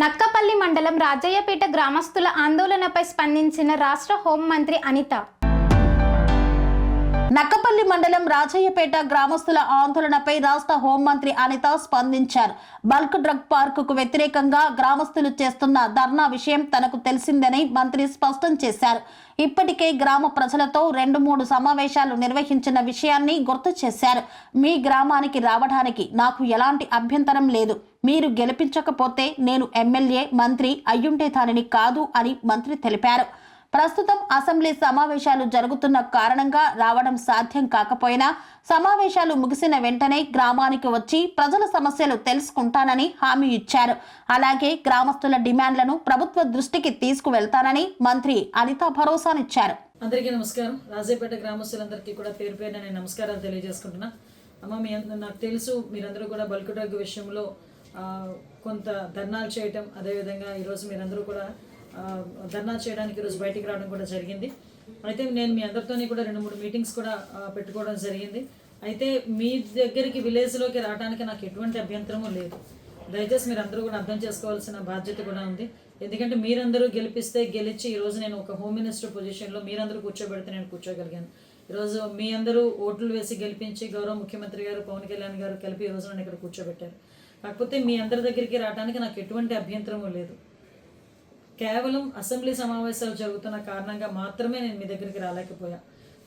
నక్కపల్లి మండలం రాజయ్యపేట గ్రామస్తుల ఆందోళనపై స్పందించిన రాష్ట్ర హోంమంత్రి అనిత. నక్కపల్లి మండలం రాజయ్యపేట గ్రామస్తుల ఆందోళనపై రాష్ట్ర హోంమంత్రి అనిత స్పందించారు. బల్క్ డ్రగ్ పార్కుకు వ్యతిరేకంగా గ్రామస్తులు చేస్తున్న ధర్నా విషయం తనకు తెలిసిందని మంత్రి స్పష్టం చేశారు. ఇప్పటికే గ్రామ ప్రజలతో రెండు మూడు సమావేశాలు నిర్వహించిన విషయాన్ని గుర్తు చేశారు. మీ గ్రామానికి రావడానికి నాకు ఎలాంటి అభ్యంతరం లేదు. మీరు గెలిపించకపోతే నేను ఎమ్మెల్యే మంత్రి అయ్యుంటే దానిని కాదు అని మంత్రి తెలిపారు. ప్రస్తుతం అసెంబ్లీ సమావేశాలు జరుగుతున్న కారణంగా రావడం సాధ్యం కాకపోయినా సమావేశాలు ముగిసిన వెంటనే గ్రామానికి వచ్చి ప్రజల సమస్యలు తెలుసుకుంటానని హామీ ఇచ్చారు. అలాగే గ్రామస్తుల డిమాండ్లను ప్రభుత్వ దృష్టికి తీసుకువెళ్తానని మంత్రి అనిత భరోసానిచ్చారు. అందరికీ నమస్కారం. రాజేపేట గ్రామస్తులందరికీ కూడా పేరు పేరున నేను నమస్కారాలు తెలియజేసుకుంటున్నా. అమ్మ మీ నాకు తెలుసు మీరందరూ కూడా బల్క్ డ్రగ్ విషయంలో కొంత ధర్నాలు చేయటం అదేవిధంగా ఈరోజు మీరందరూ కూడా ధర్నాలు ధర్నా చేయడానికి ఈరోజు బయటికి రావడం కూడా జరిగింది. అయితే నేను మీ అందరితోని కూడా రెండు మూడు మీటింగ్స్ కూడా పెట్టుకోవడం జరిగింది. అయితే మీ దగ్గరికి విలేజ్లోకి రావడానికి నాకు ఎటువంటి అభ్యంతరము లేదు. దయచేసి మీరు అందరూ కూడా అర్థం చేసుకోవాల్సిన బాధ్యత కూడా ఉంది. ఎందుకంటే మీరందరూ గెలిపిస్తే గెలిచి ఈరోజు నేను ఒక హోమ్ మినిస్టర్ పొజిషన్లో మీరందరూ కూర్చోబెడితే నేను కూర్చోగలిగాను. ఈరోజు మీ అందరూ ఓట్లు వేసి గెలిపించి గౌరవ ముఖ్యమంత్రి గారు పవన్ కళ్యాణ్ గారు కలిపి ఈరోజు నన్ను ఇక్కడ కూర్చోబెట్టారు. కాకపోతే మీ అందరి దగ్గరికి రావడానికి నాకు ఎటువంటి అభ్యంతరము లేదు. కేవలం అసెంబ్లీ సమావేశాలు జరుగుతున్న కారణంగా మాత్రమే నేను మీ దగ్గరికి రాలేకపోయా.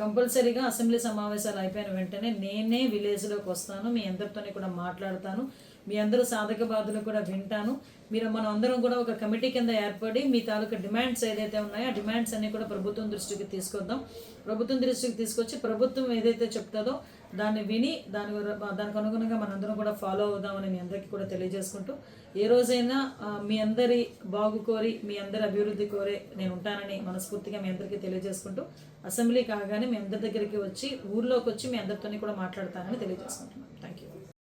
కంపల్సరీగా అసెంబ్లీ సమావేశాలు అయిపోయిన వెంటనే నేనే విలేజ్లోకి వస్తాను మీ అందరితోనే కూడా మాట్లాడతాను. మీ అందరూ సాధక బాధలు కూడా వింటాను. మీరు మనం అందరం కూడా ఒక కమిటీ కింద ఏర్పడి మీ తాలూకా డిమాండ్స్ ఏదైతే ఉన్నాయో ఆ డిమాండ్స్ అన్నీ కూడా ప్రభుత్వం దృష్టికి తీసుకొద్దాం. ప్రభుత్వం దృష్టికి తీసుకొచ్చి ప్రభుత్వం ఏదైతే చెప్తుందో దాన్ని విని దాని దానికి అనుగుణంగా మనందరం కూడా ఫాలో అవుదామని మీ అందరికీ కూడా తెలియజేసుకుంటూ ఏ రోజైనా మీ అందరి బాగు కోరి మీ అందరి అభివృద్ధి కోరే నేను ఉంటానని మనస్ఫూర్తిగా మీ అందరికీ తెలియజేసుకుంటూ అసెంబ్లీ కాగానే మీ అందరి దగ్గరికి వచ్చి ఊర్లోకి వచ్చి మీ అందరితోనే కూడా మాట్లాడతానని తెలియజేసుకుంటున్నాను. Thank you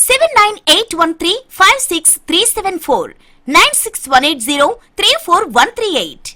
seven nine eight one three five six three seven four nine six one eight zero three four one three eight